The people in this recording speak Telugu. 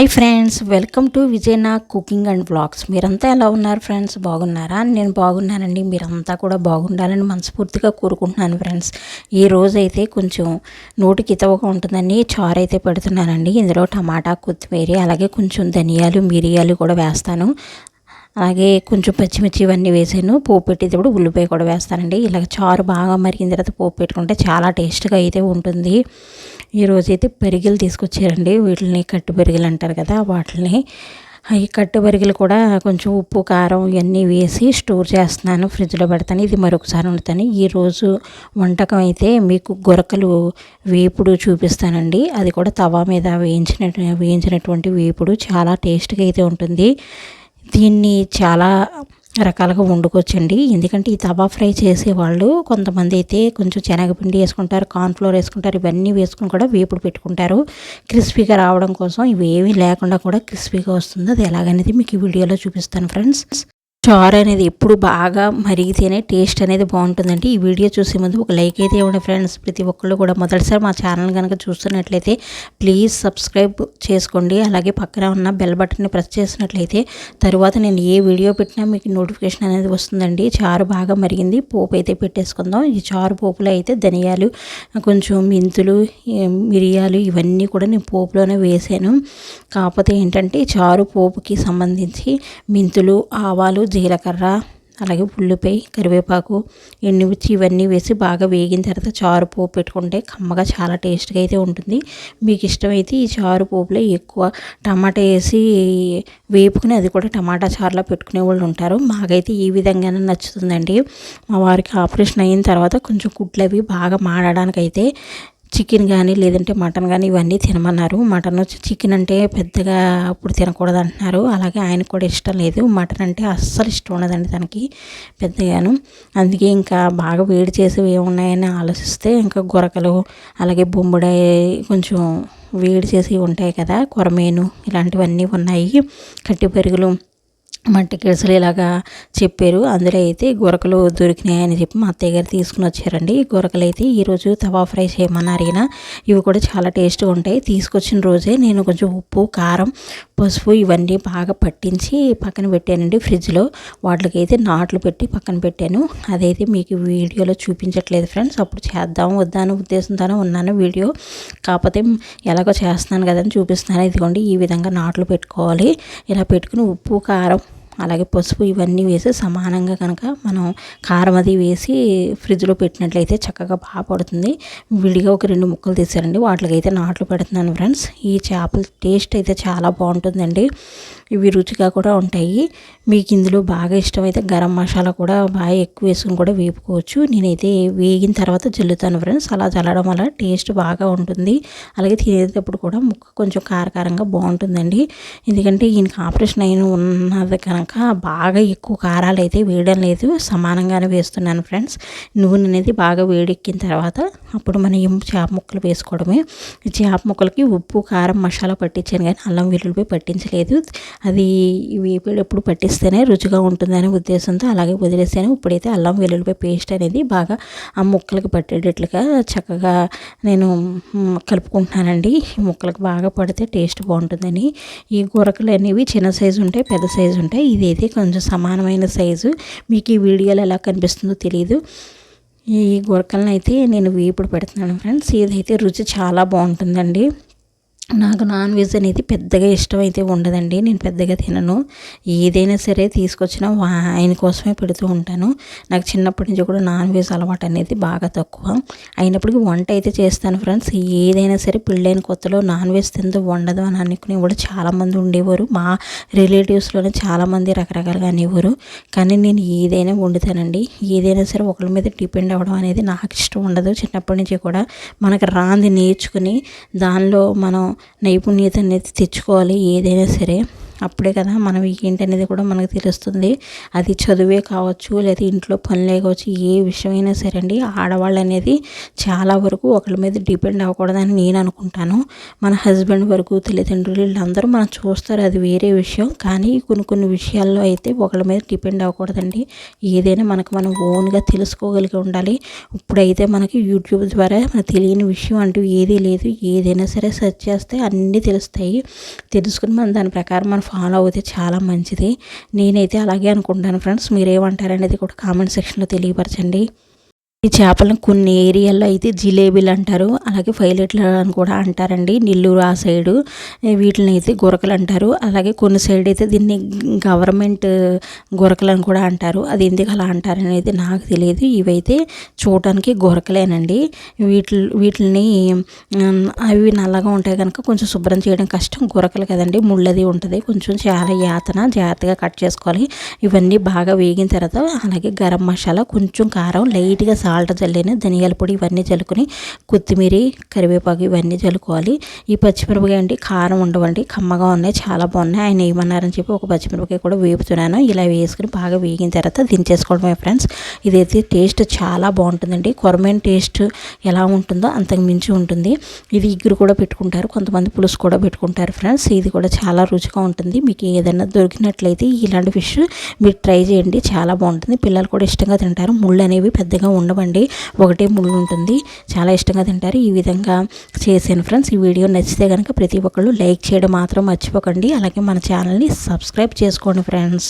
Hi friends welcome to Vijayana cooking and blogs మీరంతా ఎలా ఉన్నారు ఫ్రెండ్స్? బాగున్నారా? నేను బాగున్నానండి. మీరంతా కూడా బాగుండాలని మనస్ఫూర్తిగా కోరుకుంటున్నాను ఫ్రెండ్స్. ఈ రోజు అయితే కొంచెం నోటికి ఇతవగా ఉంటుందని చారు అయితే పెడుతున్నానండి. ఇందులో టమాటా కొత్తిమీర అలాగే కొంచెం ధనియాలు మిరియాలు కూడా వేస్తాను. అలాగే కొంచెం పచ్చిమిర్చి ఇవన్నీ వేసాను. పోపు పెట్టేటప్పుడు ఉల్లిపాయ కూడా వేస్తానండి. ఇలాగ చారు బాగా మరిగిన తర్వాత పోపు పెట్టుకుంటే చాలా టేస్ట్గా అయితే ఉంటుంది. ఈరోజు అయితే పెరిగిలు తీసుకొచ్చారండి. వీటిని కట్టు పెరిగిలు అంటారు కదా వాటిని. ఈ కట్టు పెరిగిలు కూడా కొంచెం ఉప్పు కారం ఇవన్నీ వేసి స్టోర్ చేస్తున్నాను. ఫ్రిడ్జ్లో పెడతాను. ఇది మరొకసారి వండుతాను. ఈరోజు వంటకం అయితే మీకు గొరకలు వేపుడు చూపిస్తానండి. అది కూడా తవా మీద వేయించిన వేయించినటువంటి వేపుడు చాలా టేస్ట్గా అయితే ఉంటుంది. దీన్ని చాలా రకాలుగా వండుకోవచ్చండి. ఎందుకంటే ఈ తవా ఫ్రై చేసేవాళ్ళు కొంతమంది అయితే కొంచెం శనగపిండి వేసుకుంటారు కార్న్ఫ్లోర్ వేసుకుంటారు ఇవన్నీ వేసుకుని కూడా వేపుడు పెట్టుకుంటారు. క్రిస్పీగా రావడం కోసం ఇవి ఏమీ లేకుండా కూడా క్రిస్పీగా వస్తుంది. అది ఎలాగనేది మీకు ఈ వీడియోలో చూపిస్తాను ఫ్రెండ్స్. చారు అనేది ఎప్పుడు బాగా మరిగితేనే టేస్ట్ అనేది బాగుంటుందండి. ఈ వీడియో చూసే ముందు ఒక లైక్ అయితే ఇవ్వండి ఫ్రెండ్స్. ప్రతి ఒక్కళ్ళు కూడా మొదటిసారి మా ఛానల్ కనుక చూస్తున్నట్లయితే ప్లీజ్ సబ్స్క్రైబ్ చేసుకోండి. అలాగే పక్కన ఉన్న బెల్ బటన్ని ప్రెస్ చేసినట్లయితే తర్వాత నేను ఏ వీడియో పెట్టినా మీకు నోటిఫికేషన్ అనేది వస్తుందండి. చారు బాగా మరిగింది. పోపు అయితే పెట్టేసుకుందాం. ఈ చారు పోపులో అయితే ధనియాలు కొంచెం మెంతులు మిరియాలు ఇవన్నీ కూడా నేను పోపులోనే వేసాను. కాకపోతే ఏంటంటే చారు పోపుకి సంబంధించి మెంతులు ఆవాలు జీలకర్ర అలాగే ఉల్లిపాయ కరివేపాకు ఎండుమిర్చి ఇవన్నీ వేసి బాగా వేగిన తర్వాత చారు పోపు పెట్టుకుంటే కమ్మగా చాలా టేస్ట్గా అయితే ఉంటుంది. మీకు ఇష్టమైతే ఈ చారు పోపులో ఎక్కువ టమాటా వేసి వేపుకుని అది కూడా టమాటా చారులో పెట్టుకునే వాళ్ళు ఉంటారు. మాకైతే ఈ విధంగానే నచ్చుతుందండి. మా వారికి ఆపరేషన్ అయిన తర్వాత కొంచెం కుట్లు అవి బాగా మాడడానికి అయితే చికెన్ కానీ లేదంటే మటన్ కానీ ఇవన్నీ తినమన్నారు. మటన్ చికెన్ అంటే పెద్దగా అప్పుడు తినకూడదు అంటున్నారు అలాగే ఆయనకు కూడా ఇష్టం లేదు. మటన్ అంటే అస్సలు ఇష్టం ఉండదండి తనకి పెద్దగాను. అందుకే ఇంకా బాగా వేడి చేసేవి ఏమున్నాయని ఆలోచిస్తే ఇంకా గొరకలు అలాగే బొంబుడాయి కొంచెం వేడి చేసి ఉంటాయి కదా కొరమేను ఇలాంటివన్నీ ఉన్నాయి. కట్టి పెరుగులు మట్టి కిరసలు ఇలాగా చెప్పారు. అందులో అయితే గొరకలు దొరికినాయని చెప్పి మా అత్తయ్య గారు తీసుకుని వచ్చారండి. ఈ గొరకలు అయితే ఈరోజు తవా ఫ్రై చేయమన్నారు ఈయన. ఇవి కూడా చాలా టేస్ట్గా ఉంటాయి. తీసుకొచ్చిన రోజే నేను కొంచెం ఉప్పు కారం పసుపు ఇవన్నీ బాగా పట్టించి పక్కన పెట్టానండి ఫ్రిడ్జ్లో. వాటికి అయితే నాట్లు పెట్టి పక్కన పెట్టాను. అదైతే మీకు వీడియోలో చూపించట్లేదు ఫ్రెండ్స్. అప్పుడు చేద్దాం వద్దాను ఉద్దేశంతోనే ఉన్నాను వీడియో. కాకపోతే ఎలాగో చేస్తున్నాను కదని చూపిస్తున్నాను. ఇదిగోండి ఈ విధంగా నాట్లు పెట్టుకోవాలి. ఇలా పెట్టుకుని ఉప్పు కారం అలాగే పసుపు ఇవన్నీ వేసి సమానంగా కనుక మనం కారం అది వేసి ఫ్రిడ్జ్లో పెట్టినట్లయితే చక్కగా బాగా పడుతుంది. విడిగా ఒక రెండు ముక్కలు తీసారండి. వాటికైతే నాట్లు పెడుతున్నాను ఫ్రెండ్స్. ఈ చేపల టేస్ట్ అయితే చాలా బాగుంటుందండి. ఇవి రుచిగా కూడా ఉంటాయి. మీకు ఇందులో బాగా ఇష్టమైతే గరం మసాలా కూడా బాగా ఎక్కువ వేసుకుని కూడా వేపుకోవచ్చు. నేనైతే వేగిన తర్వాత జల్లుతాను ఫ్రెండ్స్. అలా జల్లడం వల్ల టేస్ట్ బాగా ఉంటుంది. అలాగే తినేటప్పుడు కూడా ముక్క కొంచెం కారకారంగా బాగుంటుందండి. ఎందుకంటే ఈయనకి ఆపరేషన్ అయిన ఉన్నది కనుక బాగా ఎక్కువ కారాలు అయితే వేయడం లేదు. సమానంగానే వేస్తున్నాను ఫ్రెండ్స్. నూనె అనేది బాగా వేడెక్కిన తర్వాత అప్పుడు మనం ఏం చేప ముక్కలు వేసుకోవడమే. చేప ముక్కలకి ఉప్పు కారం మసాలా పట్టించాను కానీ అల్లం వెల్లుల్లిపై పట్టించలేదు. అది వేపేటప్పుడు పట్టిస్తేనే రుచిగా ఉంటుందనే ఉద్దేశంతో అలాగే వదిలేసాను. ఇప్పుడైతే అల్లం వెల్లుల్లిపాయ పేస్ట్ అనేది బాగా ఆ ముక్కలకి పట్టేటట్లుగా చక్కగా నేను కలుపుకుంటున్నానండి. ఈ ముక్కలకు బాగా పడితే టేస్ట్ బాగుంటుందని. ఈ గొరకలు అనేవి చిన్న సైజు ఉంటాయి పెద్ద సైజు ఉంటాయి. ఇదైతే కొంచెం సమానమైన సైజు. మీకు ఈ వీడియోలో ఎలా కనిపిస్తుందో తెలియదు ఈ గురకలను అయితే నేను వేపుడు పెడుతున్నాను ఫ్రెండ్స్. ఇదైతే రుచి చాలా బాగుంటుందండి. నాకు నాన్ వెజ్ అనేది పెద్దగా ఇష్టం అయితే ఉండదండి. నేను పెద్దగా తినను. ఏదైనా సరే తీసుకొచ్చిన ఆయన కోసమే పెడుతూ ఉంటాను. నాకు చిన్నప్పటి నుంచి కూడా నాన్ వెజ్ అలవాటు అనేది బాగా తక్కువ. అయినప్పటికీ వంట అయితే చేస్తాను ఫ్రెండ్స్. ఏదైనా సరే పెళ్ళైన కొత్తలో నాన్ వెజ్ తిందో వండదు అని అనుకునే కూడా చాలామంది ఉండేవారు. మా రిలేటివ్స్లోనే చాలామంది రకరకాలుగా అనేవారు. కానీ నేను ఏదైనా వండుతానండి. ఏదైనా సరే ఒకరి మీద డిపెండ్ అవ్వడం అనేది నాకు ఇష్టం ఉండదు. చిన్నప్పటి నుంచి కూడా మనకు రాంది నేర్చుకుని దానిలో మనం నైపుణ్యత అనేది తెచ్చుకోవాలి ఏదైనా సరే. అప్పుడే కదా మనం ఏంటి అనేది కూడా మనకు తెలుస్తుంది. అది చదువే కావచ్చు లేదా ఇంట్లో పనులే కావచ్చు ఏ విషయమైనా సరే అండి ఆడవాళ్ళు అనేది చాలా వరకు ఒకళ్ళ మీద డిపెండ్ అవ్వకూడదని నేను అనుకుంటాను. మన హస్బెండ్ వరకు తల్లిదండ్రులు వీళ్ళందరూ మనం చూస్తారు అది వేరే విషయం. కానీ కొన్ని కొన్ని విషయాల్లో అయితే ఒకళ్ళ మీద డిపెండ్ అవ్వకూడదండి. ఏదైనా మనకు మనం ఓన్గా తెలుసుకోగలిగి ఉండాలి. ఇప్పుడైతే మనకి యూట్యూబ్ ద్వారా మనకు తెలియని విషయం అంటూ ఏదీ లేదు. ఏదైనా సరే సెర్చ్ చేస్తే అన్నీ తెలుస్తాయి. తెలుసుకుని మనం దాని ప్రకారం మనం ఫాలో అవుతే చాలా మంచిది. నేనైతే అలాగే అనుకుంటాను ఫ్రెండ్స్. మీరేమంటారనేది కూడా కామెంట్ సెక్షన్లో తెలియపరచండి. ఈ చేపలను కొన్ని ఏరియాల్లో అయితే జిలేబీలు అంటారు అలాగే ఫైలెట్లు అని కూడా అంటారండి. నెల్లూరు ఆ సైడు వీటిని అయితే గురకలు అంటారు. అలాగే కొన్ని సైడ్ అయితే దీన్ని గవర్నమెంట్ గురకలు అని కూడా అంటారు. అది ఎందుకు అలా అంటారు అయితే నాకు తెలియదు. ఇవైతే చూడటానికి గురకలేనండి. వీటి వీటిని అవి నల్లగా ఉంటాయి కనుక కొంచెం శుభ్రం చేయడం కష్టం. గురకలు కదండి ముళ్ళది ఉంటుంది. కొంచెం చాలా యాతన జాగ్రత్తగా కట్ చేసుకోవాలి. ఇవన్నీ బాగా వేగిన తర్వాత అలాగే గరం మసాలా కొంచెం కారం లైట్గా సాల్ట్ చల్లిన ధనియాల పొడి ఇవన్నీ చల్లుకొని కొత్తిమీర కరివేపాకు ఇవన్నీ చల్లుకోవాలి ఈ పచ్చిమిరపకాయ అంటే కారం ఉండవండి కమ్మగా ఉన్నాయి చాలా బాగున్నాయి. ఆయన ఏమన్నారని చెప్పి ఒక పచ్చిమిరపకాయ కూడా వేపుతున్నాను. ఇలా వేసుకుని బాగా వేగిన తర్వాత దించేసుకోవడమే ఫ్రెండ్స్. ఇదైతే టేస్ట్ చాలా బాగుంటుందండి. కొరమైన టేస్ట్ ఎలా ఉంటుందో అంతకు మించి ఉంటుంది. ఇది ఇగురు కూడా పెట్టుకుంటారు కొంతమంది పులుసు కూడా పెట్టుకుంటారు ఫ్రెండ్స్. ఇది కూడా చాలా రుచిగా ఉంటుంది. మీకు ఏదైనా దొరికినట్లయితే ఇలాంటి ఫిష్ మీరు ట్రై చేయండి చాలా బాగుంటుంది. పిల్లలు కూడా ఇష్టంగా తింటారు. ముళ్ళు అనేవి పెద్దగా ఉండవు ఉండవండి ఒకటే ముళ్ళు ఉంటుంది. చాలా ఇష్టంగా తింటారు. ఈ విధంగా చేశాను ఫ్రెండ్స్. ఈ వీడియో నచ్చితే కనుక ప్రతి ఒక్కళ్ళు లైక్ చేయడం మాత్రం మర్చిపోకండి. అలాగే మన ఛానల్ని సబ్స్క్రైబ్ చేసుకోండి ఫ్రెండ్స్.